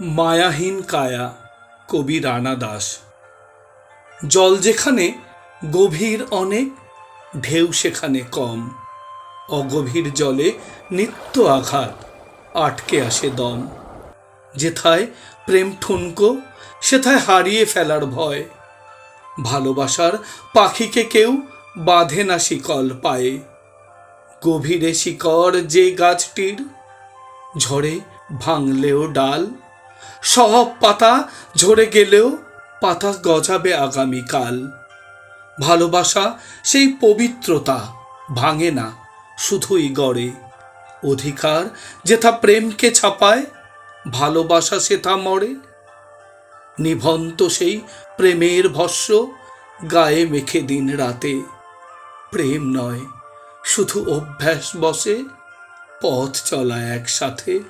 মায়াহীন কায়া, কবি রানা দাস। জল যেখানে, গভীর অনেক ঢেউ সেখানে কম। অগভীর জলে নিত্য আঘাত, আটকে আসে দম। যেথায় প্রেম ঠুনকো, সেথায় হারিয়ে ফেলার ভয়। ভালোবাসার পাখিকে কেউ বাঁধে না শিকল পায়ে। গভীরে শিকড় যে গাছটির, ঝড়ে ভাঙলেও ডাল সব পাতা ঝরে গেলেও পাতা গজাবে আগামীকাল। ভালোবাসা সেই পবিত্রতা ভাঙে না, শুধুই গড়ে। অধিকার যেথা প্রেমকে ছাপায়, ভালোবাসা সেথা মরে। নিভন্ত সেই প্রেমের ভস্য গায়ে মেখে দিন রাতে। প্রেম নয়, শুধু অভ্যাস বসে, পথ চলা একসাথে।